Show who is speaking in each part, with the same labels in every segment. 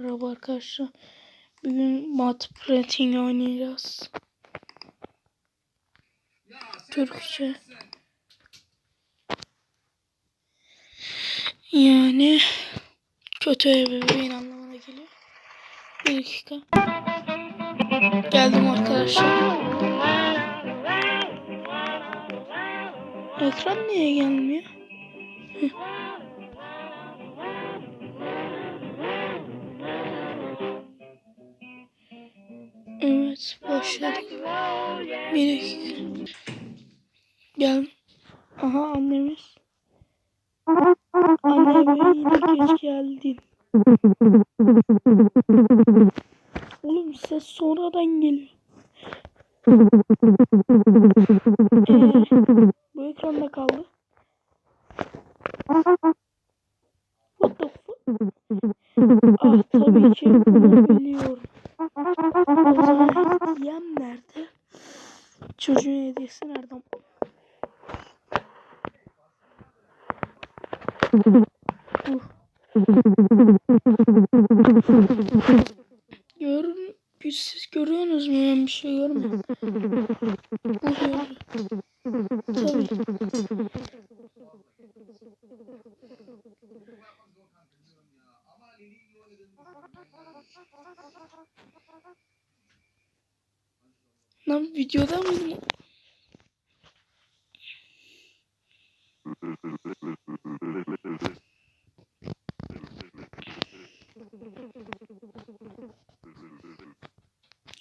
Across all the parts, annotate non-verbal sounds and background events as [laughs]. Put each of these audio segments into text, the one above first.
Speaker 1: Merhaba arkadaşlar. Bugün mat prating oynayacağız. Türkçe. Yani kötü ebeveyn anlamına geliyor. Bir dakika. Geldim arkadaşlar. Ekran niye gelmiyor? Evet başladık. Bir dakika. Gel. Aha annemiz. Anne yine geç geldin. Oğlum ses sonradan geliyor. Ee, bu ekranda kaldı. What the fuck? Ah tabii ki bunu biliyorum. Çocuğun hediyesi nereden? Görün, siz görüyorsunuz mu? Ben bir şey görmüyorum. Tabii. Lan videoda mıyım?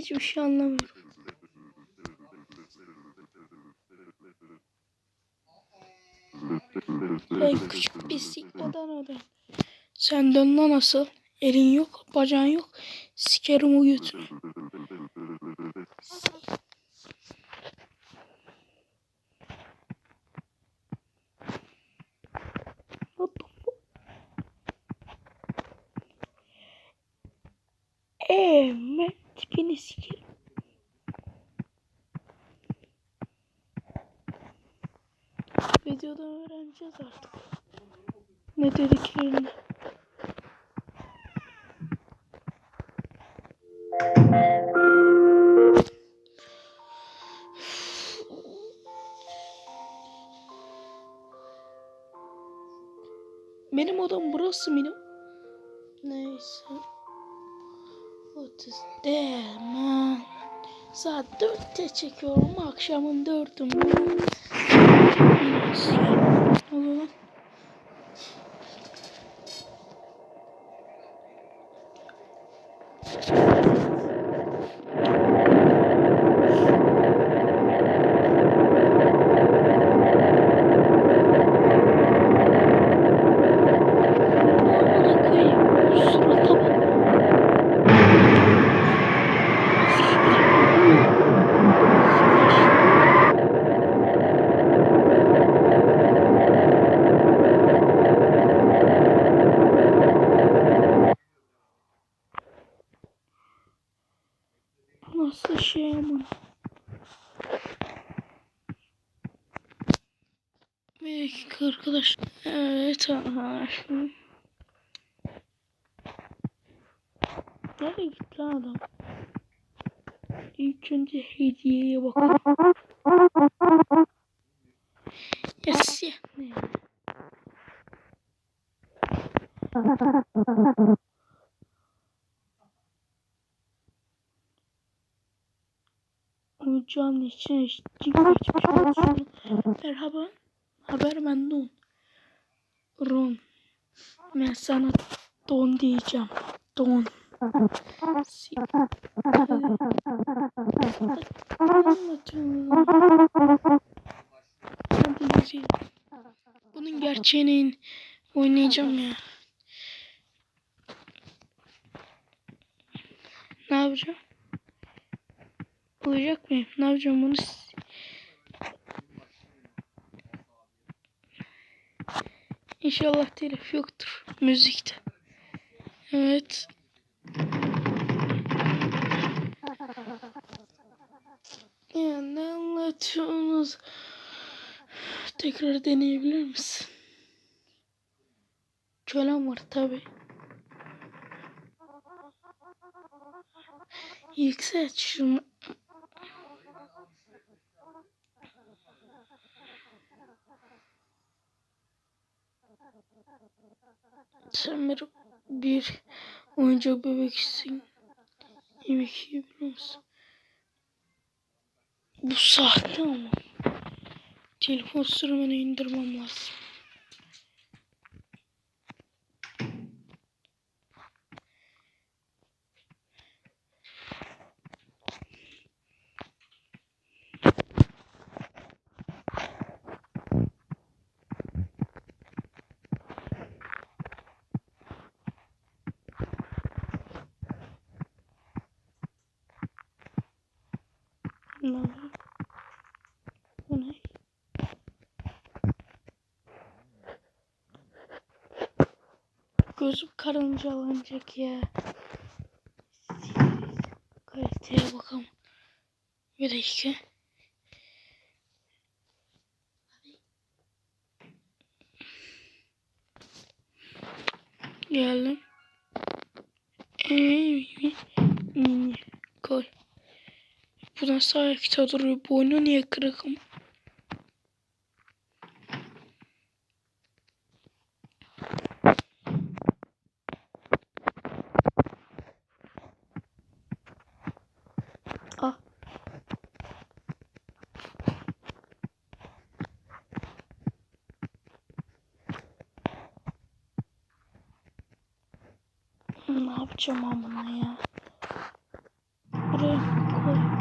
Speaker 1: Hiçbir şey anlamıyorum. Ben küçük bir sikmadan adam. Senden lan nasıl? Elin yok, bacağın yok. Sikerim o götünü. Burası benim. Neyse. What is that man? Saat dörtte çekiyorum. Akşamın dördüm. Neyse. O zaman. Amına koyayım. Surata bak. Bu Nasıl şey ama? Bir dakika arkadaş. Evet arkadaşlar. Nereye gitti lan adam? İlk önce hediyeye bakalım. Yes? Ocağın içine olsun. Merhaba. Haber ben Don. Ron. Ben sana Don diyeceğim. Don. Bunun gerçeğini oynayacağım ya. Ne yapacağım? Uyuyacak mıyım? Ne yapacağım bunu? İnşallah telif yoktur müzikte. Evet. Ya ne anlatıyorsunuz? Tekrar deneyebilir misin? Kölem var tabi. Yükselt şunu. Bir, bir oyuncak bebeksin. Yemek yiyebiliyor musun? Bu sahte ama. Telefon sürümünü indirmem lazım. Ne oluyor? Bu ne? Gözüm karıncalanacak ya. Kaliteye bakalım. Bir dakika. Geldim. Ee, mini koy. Bu nasıl ayakta duruyor? Boynu niye kırık ama? Ah. Ne yapacağım bunu ya? Buraya koy.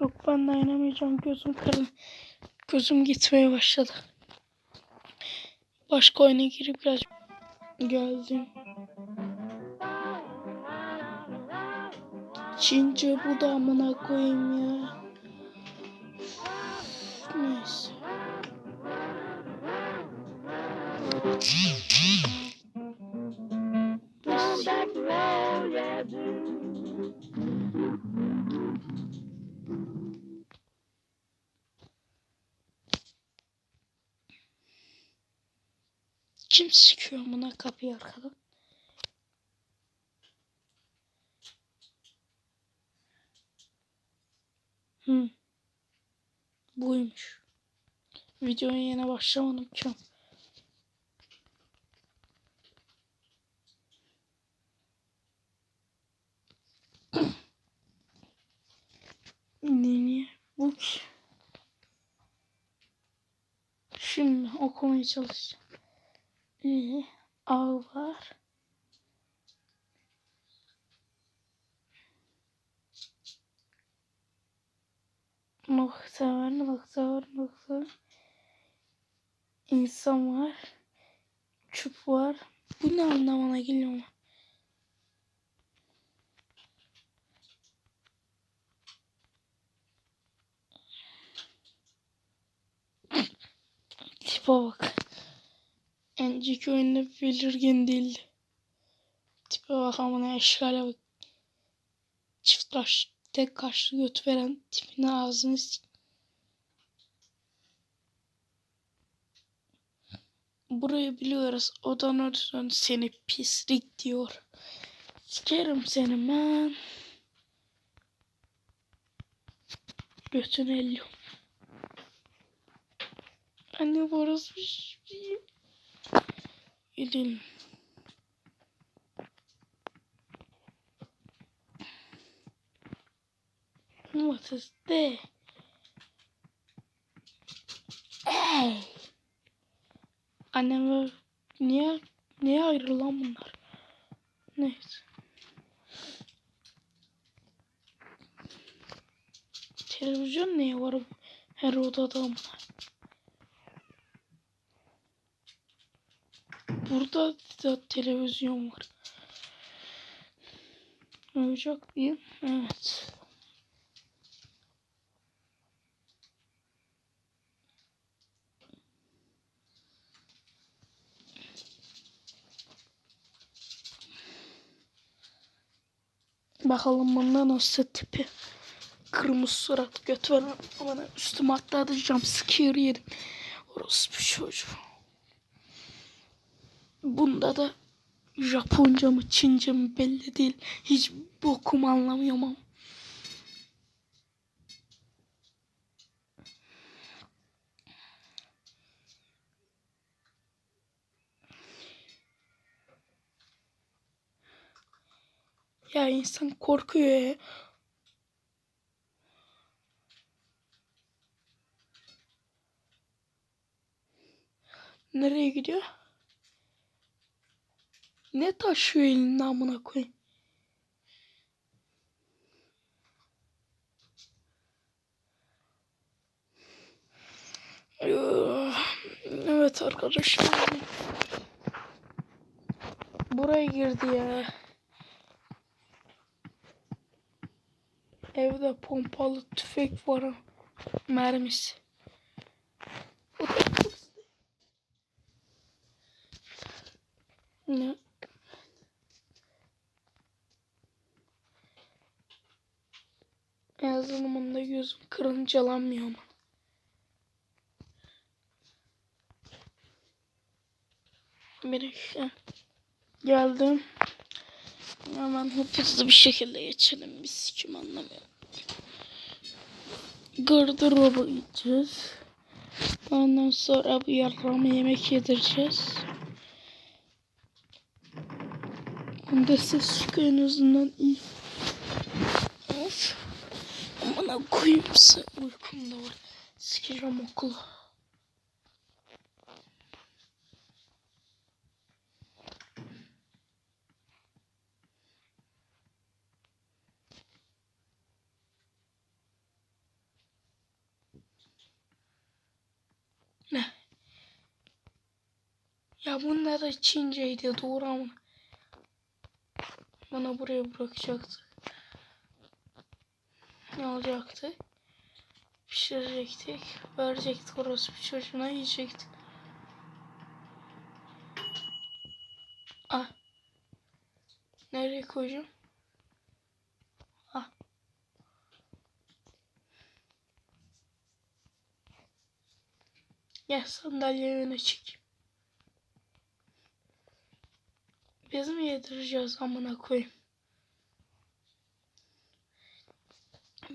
Speaker 1: Yok ben dayanamayacağım. Gözüm karın. Gözüm gitmeye başladı. Başka oyuna girip biraz geldim. Çince bu da amına koyayım ya. Kim sıkıyor buna kapıyı arkadan? Hı. Buymuş. Videoya yine başlamadım ki. Niye? Bu. Şimdi okumaya çalışacağım. İyi. A var. Nokta var, nokta var, nokta var. İnsan var. Küp var. Bu ne anlamına geliyor mu? Tipe bak. Önceki oyunda belirgin değildi. Tipe bak amına eşkale bak. Çift kaş, tek kaşlı göt veren tipine ağzını s- Burayı biliyoruz. Odan ötürü seni pislik diyor. Sikerim seni ben. Götünü elliyorum. Anne burası bir şey. Gidelim. What is this? Hey! Annem ve niye niye ayrı bunlar? Neyse. Televizyon niye var her odada bunlar? Burada da televizyon var. Oyuncak değil. Evet. Bakalım bunda nasıl tipi. Kırmızı surat göt veren. Aman üstüme atladı jumpscare yedim. Orospu çocuğu. Bunda da Japonca mı Çince mi belli değil. Hiç bokumu anlamıyorum ama. Ya insan korkuyor ya. Nereye gidiyor? Ne taşıyor elinde amına koyayım? Evet arkadaşlar. Buraya girdi ya. Evde pompalı tüfek var. Mermisi. O da çok- Ne? En azından bunda gözüm kırıncalanmıyor ama. Bir. Geldim. Hemen hızlı bir şekilde geçelim. Biz kim anlamıyorum. Gardıroba gideceğiz. Ondan sonra bu yarrağıma yemek yedireceğiz. Bunda ses çıkıyor en azından iyi. Of. Amına koyayım sen uykum da var. Sikeceğim okulu. Ne? Ya bunlar da Çinceydi doğru ama. Bana buraya bırakacaktı. Ne olacaktı? Pişirecektik. Verecektik bir çocuğuna yiyecektik. Ah. Nereye koyacağım? Ah. Gel sandalye öne çek. Biz mi yedireceğiz amına koyayım?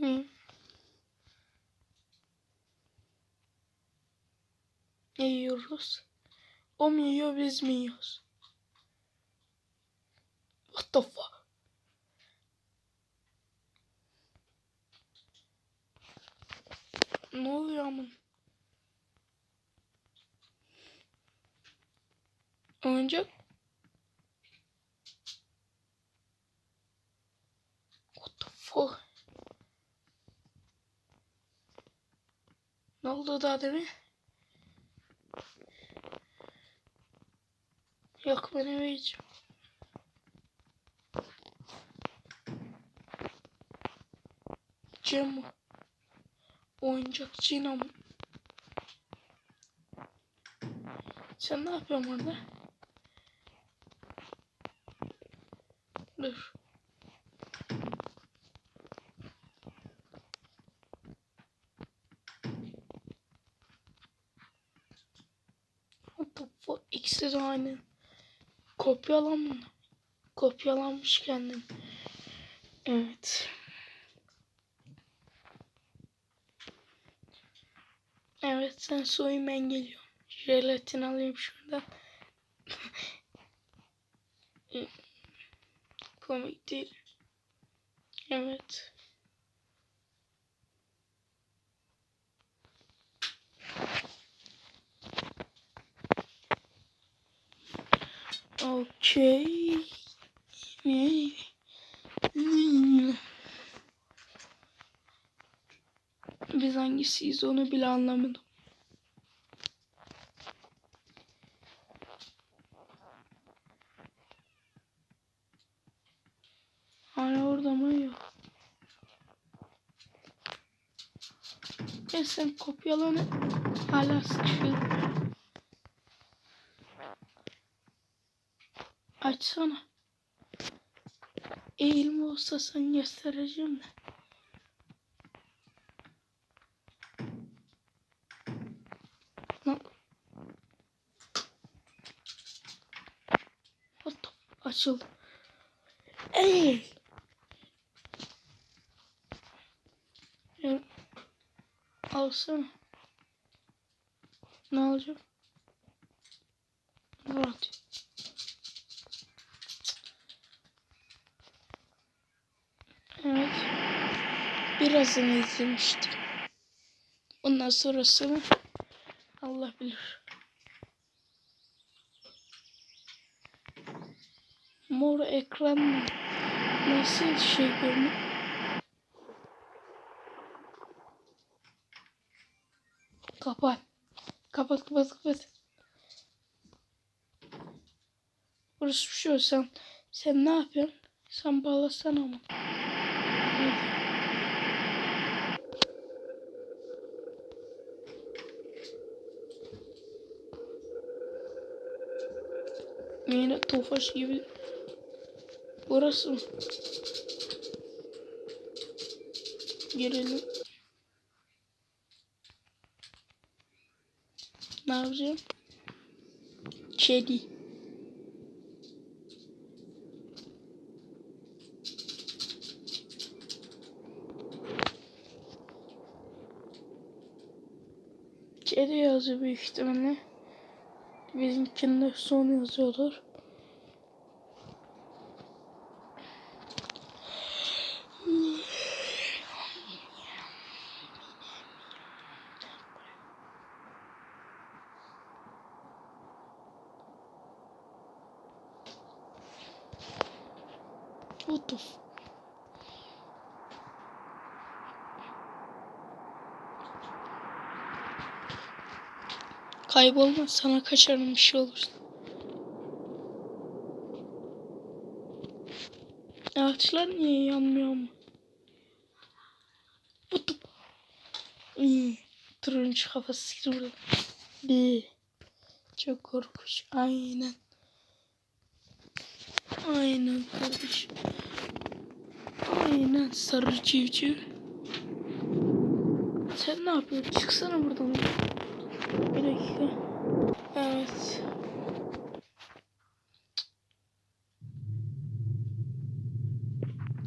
Speaker 1: Hı. Ne yiyoruz? O mu yiyor biz mi yiyoruz? What the fuck? Ne oluyor amın? Oyuncak? What the fuck? Oldu daha demin? Yok ben eve gideceğim. Cem Oyuncakçı mı? Sen ne yapıyorsun orada? Dur. What the fuck? İkisi de aynı. Kopyalan. Kopyalanmış kendim. Evet. Evet sen soyun ben. Jelatin alayım şuradan. [laughs] Komik değil. Evet. Okey. Biz hangisiyiz onu bile anlamadım. Hala orada mı yok? Ya sen kopyalanı hala sıkışıyor. Açsana. Eğilme olsa sen göstereceğim de. Açıldı. Eğil. Alsana. Ne olacak? Vur atıyor. Birazını izlemiştim. Ondan sonrasını Allah bilir. Mor ekran nasıl şey görünüyor? Kapat. Kapat kapat kapat. Burası bir şey olsan sen ne yapıyorsun? Sen bağlasana ama. Hadi. Yine tofaş gibi. Burası? Girelim. Ne yapacağım? Kedi. Kedi yazıyor büyük ihtimalle. Bizimkinde son yazıyordur. What the f- Kaybolma sana kaçarım bir şey olursa. Ağaçlar niye yanmıyor mu? The... İyi. Turuncu kafası burada. Bir. Çok korkunç. Aynen. Aynen kardeşim. Aynen sarı civciv. Sen ne yapıyorsun? Çıksana buradan. Bir dakika. Evet.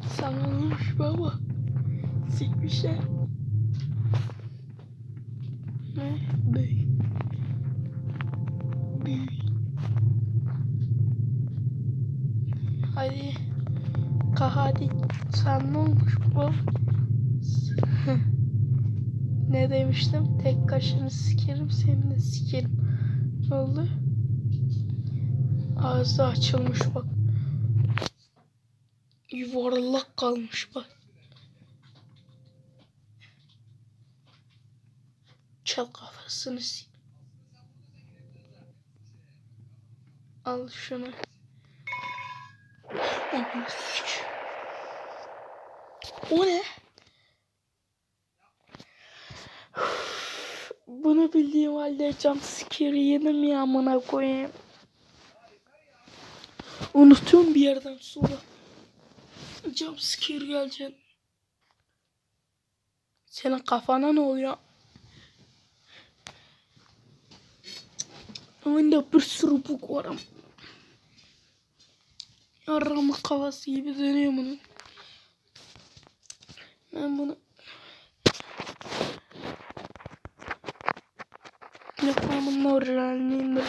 Speaker 1: Sallanmış baba. Sikmişler. Ne? Bey. Büyük. Hadi. Kahadi. Olmuş bu? Ne demiştim? Tek kaşını sikerim, seni de sikerim. Ne oldu? Ağzı açılmış bak. Yuvarlak kalmış bak. Çal kafasını sik. Al şunu. O ne? Bunu bildiğim halde cam scare yedim ya amına koyayım. Unutuyorum bir yerden sonra. Cam scare gelecek. Senin kafana ne oluyor? Oyunda bir sürü bug var ama. Yarrama kafası gibi dönüyor bunun. Ben bunu Orijinalini indireceğim.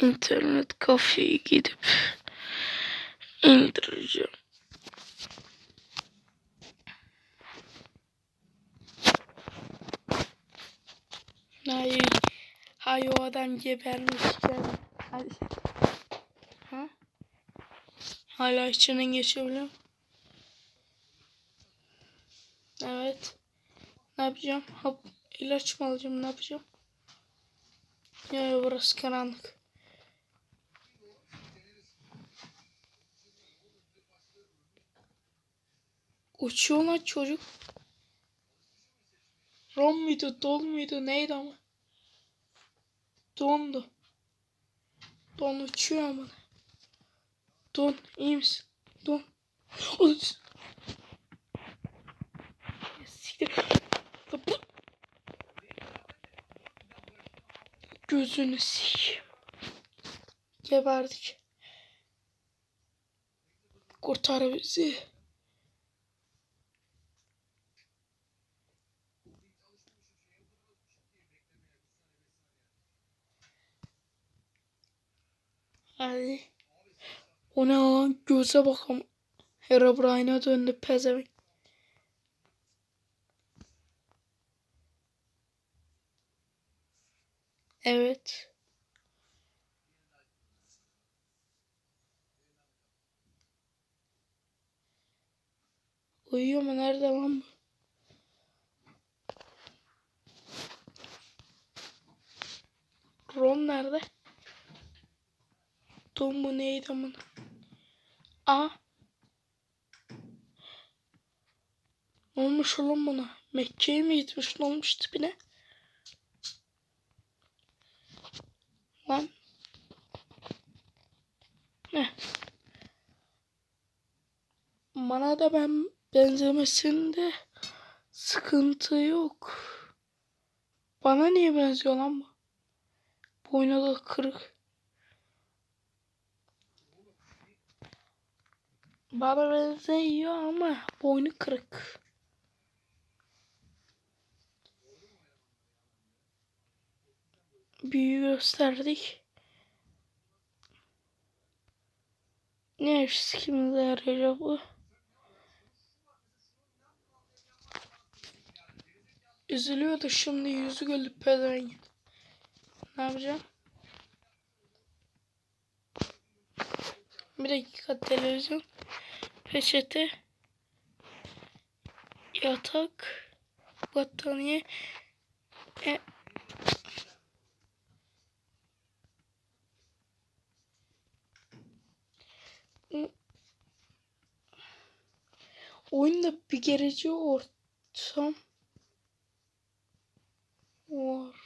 Speaker 1: İnternet kafeye gidip indireceğim. Hayır. Hayır o adam. Ha? Hala içinden geçebiliyor musun? Evet. Ne yapacağım? Hop, ilaç mı alacağım? Ne yapacağım? Ya, ya burası karanlık. Uçuyor lan çocuk. Rom muydu, dol muydu, neydi ama? Dondu. Don uçuyor ama. Don, iyi misin? Don. Siktir. Gözünü sik. Geberdik. Kurtar bizi. Hadi. O ne lan? Göze bakalım. Herobrine'a döndü pezevenk. Evet. Uyuyor mu? Nerede lan bu? Ron nerede? Tom bu neydi? Aa. Ne olmuş oğlum buna? Mekke'ye mi gitmiş? Ne olmuş tipine? Lan. Ne? Bana da ben benzemesinde sıkıntı yok. Bana niye benziyor lan bu? Boynu da kırık. Bana benziyor ama boynu kırık. Büyü gösterdik. Ne sikimize yarayacak bu? Üzülüyordu şimdi yüzü gülüp pezevenk. Ne yapacağım? Bir dakika televizyon. Peçete. Yatak. Battaniye. E, Oyunda bir gerici ortam var.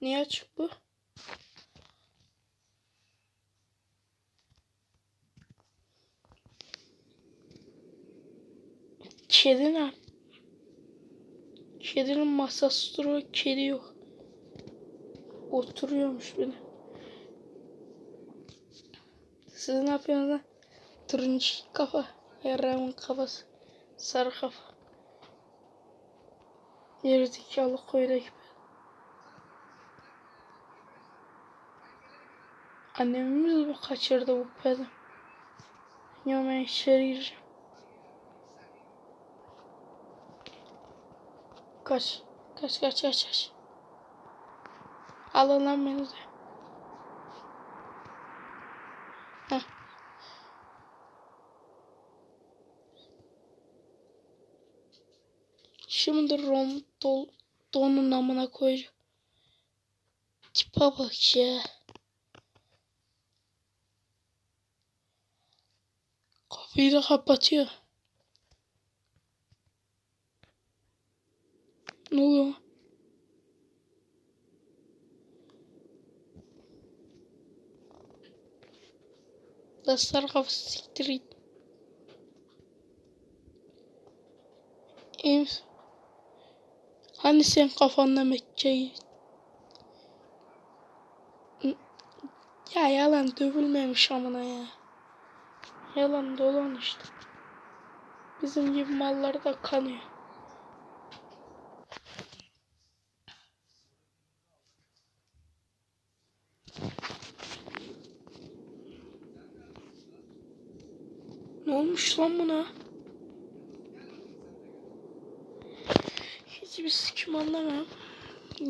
Speaker 1: Niye açık bu? Kedi ne? Kedinin masası duruyor, kedi yok. Oturuyormuş bir de. Siz ne yapıyorsunuz lan? Turuncu kafa. Yarramın kafası. Sarı kafa. Gerizekalı koyda gibi. Annemiz mi kaçırdı bu pedi? Ya ben içeri gireceğim. Kaç. Kaç kaç kaç kaç. Alın lan beni de. Heh. Rom dol, donun amına koyacağım. Tipe bak ya. Kapıyı da kapatıyor. Ne oluyor? Daslar kafası siktir git. Hani sen kafanda Mekke'yi... Ya yalan dövülmemiş amına ya. Yalan dolan işte. Bizim gibi mallar da kanıyor. Ne olmuş lan buna? Hiçbir sikim anlamam.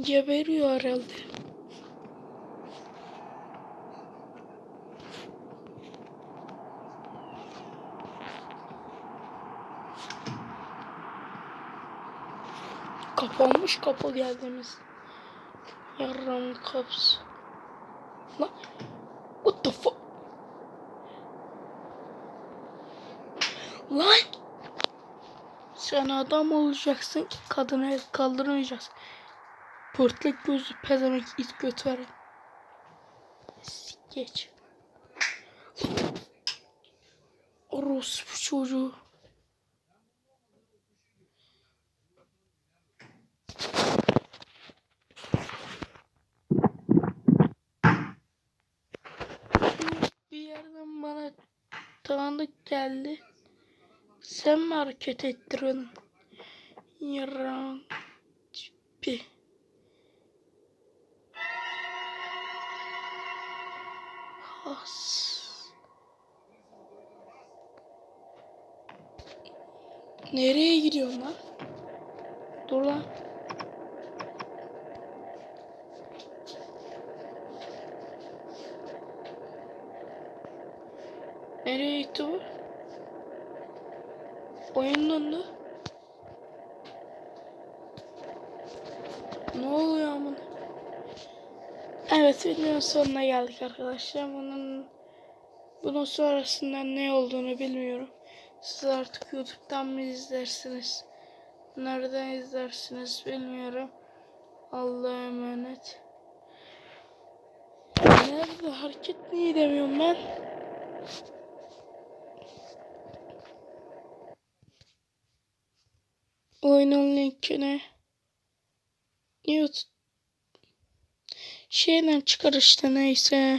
Speaker 1: Geberiyor herhalde. Kapanmış kapı geldiğimiz. Yarramın kapısı. Lan. What the fuck? Lan. Sen adam olacaksın ki kadını kaldırmayacaksın. Pırtlık gözlü pezemek it göt veren. Geç. Orospu çocuğu. Bir yerden bana tanıdık geldi. Sen mi hareket ettirdin? Yaran tipi. Has. Nereye gidiyorsun lan? Dur lan. Nereye gitti bu? Oyun. Ne oluyor amına? Evet videonun sonuna geldik arkadaşlar. Bunun bunun sonrasında ne olduğunu bilmiyorum. Siz artık YouTube'dan mı izlersiniz? Nereden izlersiniz bilmiyorum. Allah'a emanet. Nerede hareket niye demiyorum ben? Oyunun linkini YouTube şeyden çıkar işte neyse.